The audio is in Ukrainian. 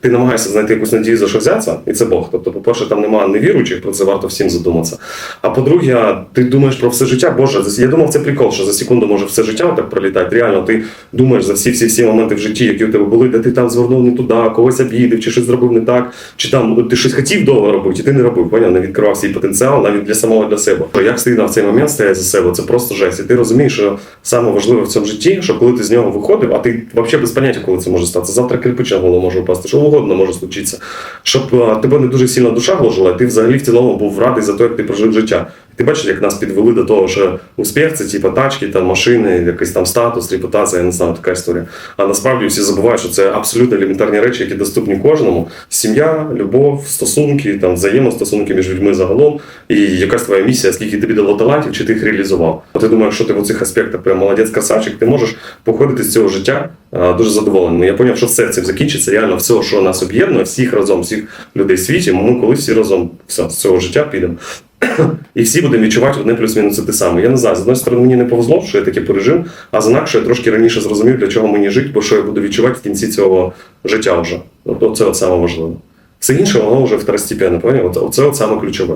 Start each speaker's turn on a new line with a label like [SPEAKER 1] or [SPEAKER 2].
[SPEAKER 1] ти намагаєшся знайти якусь надію за що взятися, і це Бог. Тобто, по-перше, там немає невіруючих, про це варто всім задуматися. А по-друге, ти думаєш про все життя. Боже, я думав, це прикол, що за секунду може все життя так пролітати. Реально, ти думаєш за всі всі всі моменти в житті, які у тебе були, де ти там звернув не туди, когось обідав, чи щось зробив не так, чи там ти щось хотів довго робити, і ти не робив. Поняв? Не відкривав свій потенціал навіть для самого для себе. Як стидно в цей момент стоять за себе, це просто жесть. І ти розумієш, що саме важливе в цьому житті, що коли ти з нього виходив, а ти взагалі без поняття, коли це може статися. Завтра кирпич на голову може впасти, що угодно може случитися. Щоб тебе не дуже сильно душа гложила, і ти взагалі в цілому був радий за те, як ти прожив життя. Ти бачиш, як нас підвели до того, що успіх це типу тачки, там машини, якийсь там статус, репутація, я не знаю, така історія. А насправді всі забувають, що це абсолютно елементарні речі, які доступні кожному. Сім'я, любов, стосунки, там взаємостосунки між людьми загалом, і якась твоя місія, скільки тобі дало талантів, чи ти їх реалізував. А ти думаєш, що ти в цих аспектах прям молодець красавчик, ти можеш походити з цього життя а, дуже задоволеним. Я зрозумів, що все цим закінчиться. Реально, все, що нас об'єднує, всіх разом, всіх людей в світі, ми колись всі разом все, з цього життя підемо. І всі будемо відчувати одне плюс-мінус те саме. Я не знаю, з одної сторони мені не повезло, що я таке пережив, а з інакше я трошки раніше зрозумів, для чого мені жити, бо що я буду відчувати в кінці цього життя вже. От, це от саме важливе. Все інше, воно вже второстепенне, поняв? Оце от саме ключове.